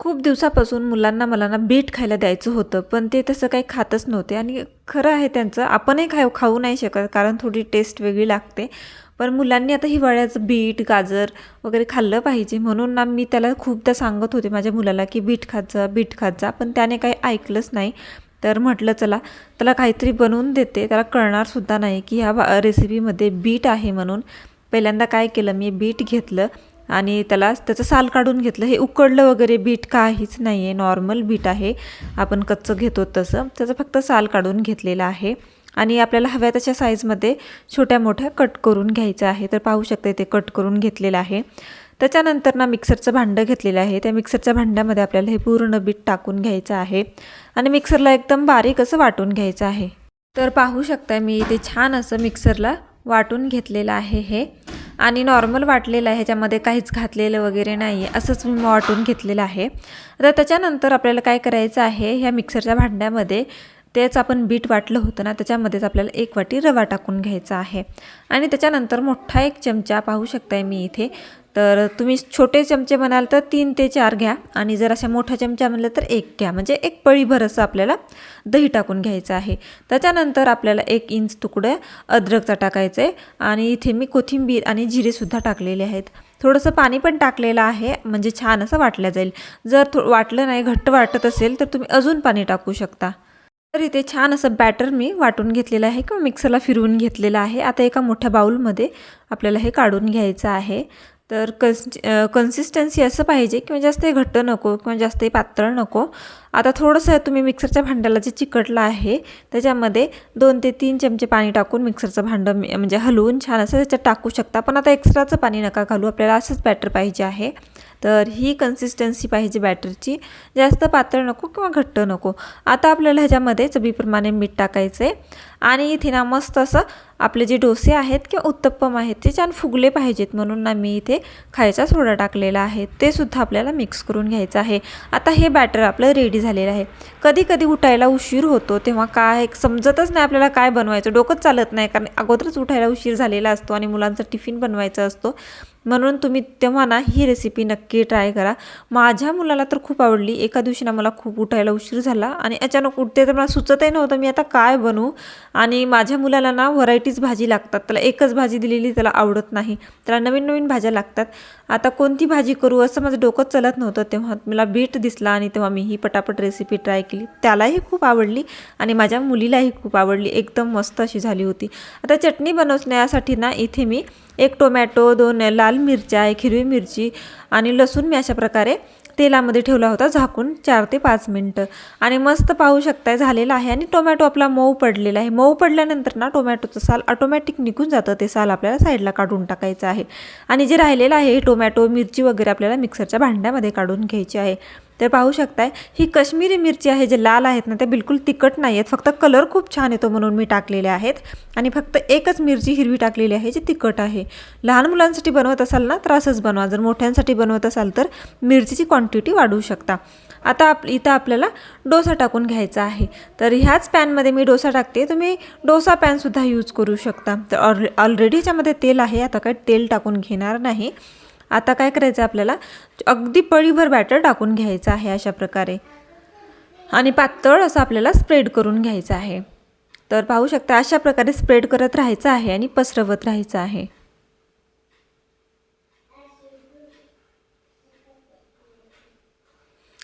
खूप दिवसापासून मुलांना मला ना बीट खायला द्यायचं होतं पण ते तसं काही खातच नव्हते. आणि खरं आहे त्यांचं आपणही खाऊ खाऊ नाही शकत कारण थोडी टेस्ट वेगळी लागते. पण मुलांनी आता हिवाळ्याचं बीट गाजर वगैरे खाल्लं पाहिजे. म्हणून ना मी त्याला खूपदा सांगत होते माझ्या मुलाला की बीट खात जा बीट खात जा पण त्याने काही ऐकलंच नाही. तर म्हटलं चला त्याला काहीतरी बनवून देते. त्याला कळणारसुद्धा नाही की ह्या रेसिपीमध्ये बीट आहे म्हणून. पहिल्यांदा काय केलं मी बीट घेतलं. आणि त्याला त्याचं साल काढून घेतलं. हे उकडलं वगैरे बीट काहीच नाही आहे नॉर्मल बीट आहे. आपण कच्चं घेतो तसं. त्याचं फक्त साल काढून घेतलेलं आहे. आणि आपल्याला हव्या तशा साईजमध्ये छोट्या मोठ्या कट करून घ्यायचं आहे. तर पाहू शकते ते कट करून घेतलेलं आहे. त्याच्यानंतर ना मिक्सरचं भांडं घेतलेलं आहे. त्या मिक्सरच्या भांड्यामध्ये आपल्याला हे पूर्ण बीट टाकून घ्यायचं आहे. आणि मिक्सरला एकदम बारीक असं वाटून घ्यायचं आहे. तर पाहू शकता मी इथे छान असं मिक्सरला वाटून घेतलेलं आहे हे. आणि नॉर्मल वाटलेलं आहे ह्याच्यामध्ये काहीच घातलेलं वगैरे नाही आहे असंच मी वाटून घेतलेलं आहे. आता त्याच्यानंतर आपल्याला काय करायचं आहे ह्या मिक्सरच्या भांड्यामध्ये तेच आपण बीट वाटलं होतं ना त्याच्यामध्येच आपल्याला एक वाटी रवा टाकून घ्यायचा आहे. आणि त्याच्यानंतर मोठा एक चमचा पाहू शकताय मी इथे तर तुम्ही छोटे चमचे म्हणाल तर तीन ते चार घ्या. आणि जर अशा मोठ्या चमचा म्हणलं तर एक घ्या. म्हणजे एक पळीभर असं आपल्याला दही टाकून घ्यायचं आहे. त्याच्यानंतर आपल्याला एक इंच तुकडं अद्रकचा टाकायचं आहे आणि इथे मी कोथिंबीर आणि जिरेसुद्धा टाकलेले आहेत. थोडंसं पाणी पण टाकलेलं आहे. म्हणजे छान असं वाटलं जाईल. जर थो वाटलं नाही घट्ट वाटत असेल तर तुम्ही अजून पाणी टाकू शकता. तर इथे छान असं बॅटर मी वाटून घेतलेलं आहे किंवा मिक्सरला फिरवून घेतलेलं आहे. आता एका मोठ्या बाऊलमध्ये आपल्याला हे काढून घ्यायचं आहे. तर कन्स कन्सिस्टन्सी असं पाहिजे किंवा जास्त घट्ट नको किंवा जास्त पातळ नको. आता थोडंसं तुम्ही मिक्सरच्या भांड्याला जे चिकटलं आहे त्याच्यामध्ये दोन ते तीन चमचे पाणी टाकून मिक्सरचं भांडं म्हणजे हलवून छान असं त्याच्यात टाकू शकता. पण आता एक्स्ट्राचं पाणी नका घालू आपल्याला असंच बॅटर पाहिजे आहे. तर ही कन्सिस्टन्सी पाहिजे बॅटरची. जास्त पातळ नको किंवा घट्ट नको. आता आपल्याला ह्याच्यामध्ये चवीप्रमाणे मीठ टाकायचं आहे आणि इथे ना मस्त असं आपले जे डोसे आहेत किंवा उत्तप्पम आहेत ते छान फुगले पाहिजेत म्हणून ना मी इथे खायचा सोडा टाकलेला आहे. ते सुद्धा आपल्याला मिक्स करून घ्यायचं आहे. आता हे बॅटर आपलं रेडी झालेलं आहे. कधी कधी उठायला उशीर होतो तेव्हा काय समजतच नाही आपल्याला काय बनवायचं. डोकंच चालत नाही कारण अगोदरच उठायला उशीर झालेला असतो आणि मुलांचा टिफिन बनवायचा असतो. म्हणून तुम्ही तेव्हा ना ही रेसिपी नक्की ट्राय करा. माझ्या मुलाला तर खूप आवडली. एका दिवशी ना मला खूप उठायला उशीर झाला आणि अचानक उठते तर मला सुचतही नव्हतं मी आता काय बनवू. आणि माझ्या मुलाला ना व्हरायटीज भाजी लागतात. त्याला एकच भाजी दिलेली त्याला आवडत नाही. त्याला नवीन नवीन भाज्या लागतात. आता कोणती भाजी करू असं माझं डोकं चलत नव्हतं तेव्हा मला बीट दिसला आणि तेव्हा मी ही पटापट रेसिपी ट्राय केली. त्यालाही खूप आवडली आणि माझ्या मुलीलाही खूप आवडली. एकदम मस्त अशी झाली होती. आता चटणी बनवण्यासाठी ना इथे मी एक टोमॅटो दोन लाल लाल मिरच्या एक हिरवी मिरची आणि लसूण मी अशा प्रकारे तेलामध्ये ठेवला होता झाकून चार ते पाच मिनटं. आणि मस्त पाहू शकताय झालेला आहे. आणि टोमॅटो आपला मऊ पडलेला आहे. मऊ पडल्यानंतर ना टोमॅटोचं साल ऑटोमॅटिक निघून जातं. ते साल आपल्याला साईडला काढून टाकायचं आहे. आणि जे राहिलेलं आहे टोमॅटो मिरची वगैरे आपल्याला मिक्सरच्या भांड्यामध्ये काढून घ्यायची आहे. तर पाहू शकताय. ही कश्मीरी मिरची आहे जे लाल आहेत ना त्या बिलकुल तिखट नाही आहेत. फक्त कलर खूप छान येतो म्हणून मी टाकलेले आहेत. आणि फक्त एकच मिरची हिरवी टाकलेली आहे जी तिखट आहे. लहान मुलांसाठी बनवत असाल ना तर असंच बनवा. जर मोठ्यांसाठी बनवत असाल तर मिरचीची क्वांटिटी वाढवू शकता. आता आप इथं आपल्याला डोसा टाकून घ्यायचा आहे. तर ह्याच पॅनमध्ये मी डोसा टाकते. तुम्ही डोसा पॅनसुद्धा यूज करू शकता. तर ऑल ऑलरेडी याच्यामध्ये तेल आहे. आता काय तेल टाकून घेणार नाही. आता काय करायचं आपल्याला? अगदी पळीभर बॅटर टाकून घ्यायचं आहे अशा प्रकारे. आणि पातळ असं आपल्याला स्प्रेड करून घ्यायचं आहे. तर पाहू शकता अशा प्रकारे स्प्रेड करत राहायचं आहे आणि पसरवत राहायचं आहे.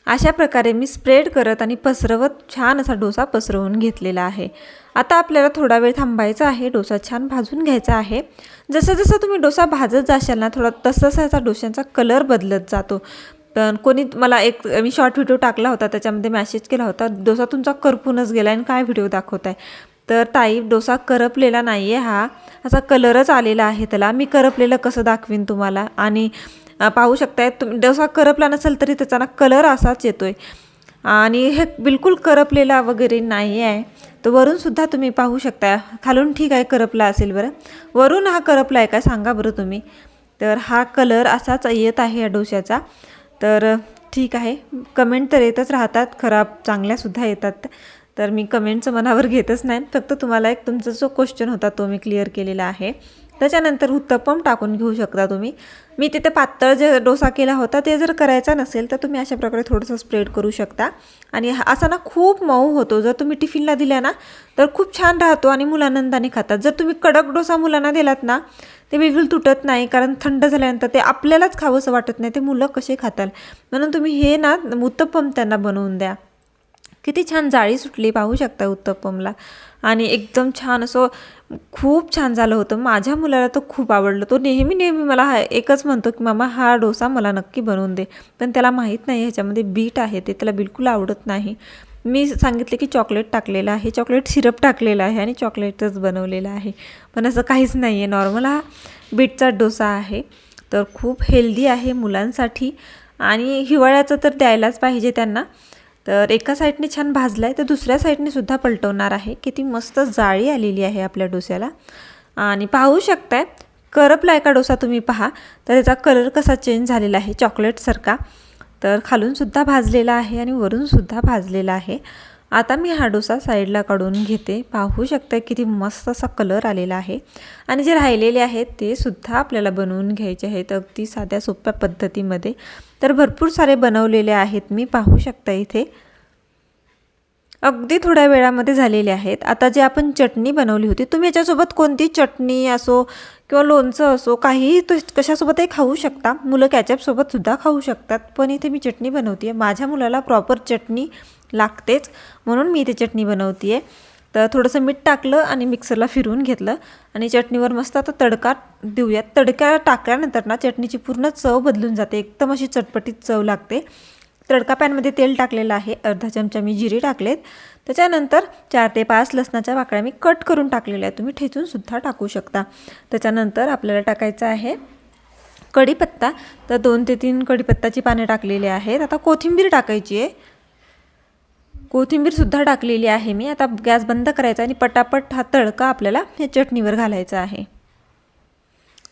अशा प्रकारे मी स्प्रेड करत आणि पसरवत छान असा डोसा पसरवून घेतलेला आहे. आता आपल्याला थोडा वेळ थांबायचा आहे. डोसा छान भाजून घ्यायचा आहे. जसं जसं तुम्ही डोसा भाजत जाशाल ना थोडा तसं ह्याचा डोशांचा कलर बदलत जातो. पण कोणी मला एक मी शॉर्ट व्हिडिओ टाकला होता त्याच्यामध्ये मॅसेज केला होता डोसा तुमचा करपूनच गेला आणि काय व्हिडिओ दाखवत आहे तर ताई डोसा करपलेला नाही आहे हा. असा कलरच आलेला आहे त्याला. मी करपलेलं कसं दाखवीन तुम्हाला? आणि पाहू शकताय. तुम डोसा करपला नसेल तरी त्याचा ना कलर असाच येतोय. आणि हे बिलकुल करपलेला वगैरे नाही आहे. तर वरूनसुद्धा तुम्ही पाहू शकता खालून ठीक आहे करपला असेल बरं. वरून हा करपला आहे का सांगा बरं तुम्ही. तर हा कलर असाच येत आहे या डोश्याचा. तर ठीक आहे. कमेंट तर येतच राहतात. खराब चांगल्यासुद्धा येतात. तर मी कमेंटचं मनावर घेतच नाही. फक्त तुम्हाला एक तुमचा जो क्वेश्चन होता तो मी क्लिअर केलेला आहे. त्याच्यानंतर उत्तप्पम टाकून घेऊ शकता तुम्ही. मी तिथे पातळ जे डोसा केला होता ते जर करायचा नसेल तर तुम्ही अशा प्रकारे थोडंसं स्प्रेड करू शकता. आणि हा- असा ना खूप मऊ होतो. जर तुम्ही टिफिनला दिला ना तर खूप छान राहतो आणि मुलानंदाने खातात. जर तुम्ही कडक डोसा मुलांना दिलात ना ते बिलकुल तुटत नाही कारण थंड झाल्यानंतर ते आपल्यालाच खावंसं वाटत नाही. ते मुलं कसे खाताल म्हणून तुम्ही हे ना उत्तप्पम त्यांना बनवून द्या. किती छान जाळी सुटली पाहू शकता उत्तप्पमला आणि एकदम छान असं खूप छान झालं होतं. माझ्या मुलाला तो खूप आवडलं. तो नेहमी नेहमी मला हा एकच म्हणतो की मामा हा डोसा मला नक्की बनवून दे. पण त्याला माहीत नाही ह्याच्यामध्ये बीट आहे ते त्याला बिलकुल आवडत नाही. मी सांगितले की चॉकलेट टाकलेलं आहे. चॉकलेट सिरप टाकलेलं आहे आणि चॉकलेटच बनवलेलं आहे. पण असं काहीच नाही आहे. नॉर्मल हा बीटचा डोसा आहे. तर खूप हेल्दी आहे मुलांसाठी. आणि हिवाळ्याचं तर द्यायलाच पाहिजे त्यांना. तर एका साईडने छान भाजला आहे तर दुसऱ्या साईडने सुद्धा पलटवणार आहे. किती मस्त जाळी आलेली आहे आपल्या डोस्याला. आणि पाहू शकताय करपला एका डोसा तुम्ही पहा. तर त्याचा कलर कसा चेंज झालेला आहे चॉकलेटसारखा तर खालूनसुद्धा भाजलेला आहे आणि वरूनसुद्धा भाजलेला आहे. आता मी हा डोसा साईडला काढून घेते. पाहू शकता किती मस्त असा कलर आलेला आहे. आणि जे राहिलेले आहेत ते सुद्धा आपल्याला बनवून घ्यायचे आहेत अगदी साध्या सोप्या पद्धतीमध्ये. तर भरपूर सारे बनवलेले आहेत मी पाहू शकता इथे. अगदी थोड्या वेळामध्ये झालेले आहेत. आता जे आपण चटणी बनवली होती तुम्ही याच्यासोबत कोणती चटणी असो किंवा लोणचं असो काहीही तो कशासोबतही खाऊ शकता. मुलं कॅचअपसोबतसुद्धा खाऊ शकतात. पण इथे मी चटणी बनवते आहे माझ्या मुलाला प्रॉपर चटणी लागतेच. म्हणून मी इथे चटणी बनवते आहे तर थोडंसं मीठ टाकलं आणि मिक्सरला फिरवून घेतलं. आणि चटणीवर मस्त आता तडका देऊयात. तडका टाकल्यानंतर ना चटणीची पूर्ण चव बदलून जाते. एकदम अशी चटपटीत चव लागते. तडका पॅनमध्ये तेल टाकलेलं आहे. अर्धा चमचा मी जिरे टाकलेत. त्याच्यानंतर चार ते पाच लसणाच्या पाकळ्या मी कट करून टाकलेल्या आहेत. तुम्ही ठेचूनसुद्धा टाकू शकता. त्याच्यानंतर आपल्याला टाकायचं आहे कढीपत्ता. तर दोन ते तीन कढीपत्ताची पाने टाकलेली आहेत. आता कोथिंबीर टाकायची आहे. कोथिंबीरसुद्धा टाकलेली आहे मी. आता गॅस बंद करायचा आणि पटापट हा तडका आपल्याला हे चटणीवर घालायचा आहे.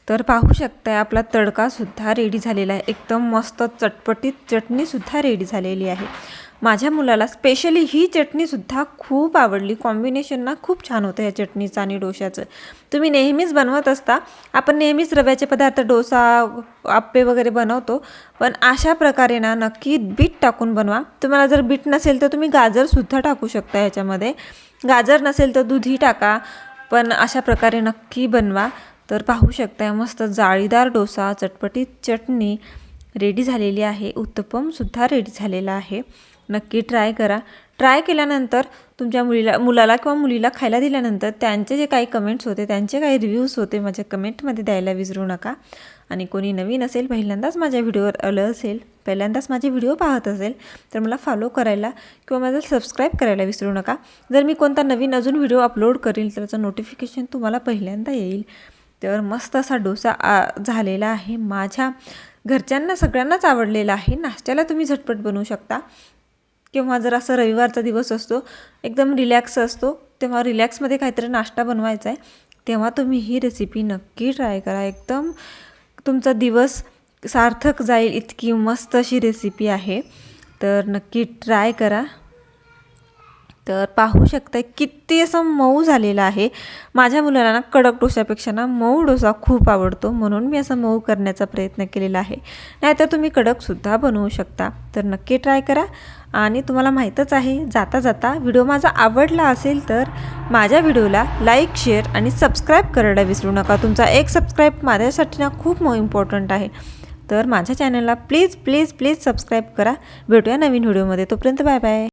तर पाहू शकताय आपला तडकासुद्धा रेडी झालेला आहे. एकदम मस्त चटपटीत चटणीसुद्धा रेडी झालेली आहे. माझ्या मुलाला स्पेशली ही चटणीसुद्धा खूप आवडली. कॉम्बिनेशन ना खूप छान होतं या चटणीचं आणि डोश्याचं. तुम्ही नेहमीच बनवत असता. आपण नेहमीच रव्याचे पदार्थ डोसा आप्पे वगैरे बनवतो. पण अशा प्रकारे ना नक्की बीट टाकून बनवा. तुम्हाला जर बीट नसेल तर तुम्ही गाजरसुद्धा टाकू शकता याच्यामध्ये गाजर नसेल तर दुधी टाका. पण अशा प्रकारे नक्की बनवा. तर पाहू शकता मस्त जाळीदार डोसा चटपटीत चटणी रेडी झालेली आहे. उत्तपमसुद्धा रेडी झालेला आहे. नक्की ट्राय करा. ट्राय केल्यानंतर तुमच्या मुलीला मुलाला किंवा मुलीला खायला दिल्यानंतर त्यांचे जे काही कमेंट्स होते त्यांचे काही रिव्ह्यूज होते माझ्या कमेंटमध्ये द्यायला विसरू नका. आणि कोणी नवीन असेल पहिल्यांदाच माझ्या व्हिडिओवर आलं असेल पहिल्यांदाच माझे व्हिडिओ पाहत असेल तर मला फॉलो करायला किंवा माझा सबस्क्राईब करायला विसरू नका. जर मी कोणता नवीन अजून व्हिडिओ अपलोड करेल तर त्याचं नोटिफिकेशन तुम्हाला पहिल्यांदा येईल. तर मस्त असा डोसा आ झालेला आहे. माझ्या घरच्यांना सगळ्यांनाच आवडलेला आहे. नाश्त्याला तुम्ही झटपट बनवू शकता. किंवा जर असा रविवारचा दिवस असतो एकदम रिलॅक्स असतो तेव्हा रिलॅक्समध्ये काहीतरी नाश्ता बनवायचा आहे तेव्हा तुम्ही ही रेसिपी नक्की ट्राय करा. एकदम तुमचा दिवस सार्थक जाईल इतकी मस्त अशी रेसिपी आहे. तर नक्की ट्राय करा. तर पाहू शकता किती असं मऊ झालेलं आहे. माझ्या मुलाला ना कडक डोशापेक्षा ना मऊ डोसा खूप आवडतो म्हणून मी असं मऊ करण्याचा प्रयत्न केलेला आहे. नाहीतर तुम्ही कडकसुद्धा बनवू शकता. तर नक्की ट्राय करा. आणि तुम्हाला माहीतच आहे जाता जाता व्हिडिओ माझा आवडला असेल तर माझ्या व्हिडिओला लाईक शेअर आणि सबस्क्राईब करायला विसरू नका. तुमचा एक सबस्क्राईब माझ्यासाठी ना खूप मो इम्पॉर्टंट आहे. तर माझ्या चॅनलला प्लीज प्लीज प्लीज सबस्क्राईब करा. भेटूया नवीन व्हिडिओमध्ये. तोपर्यंत बाय बाय.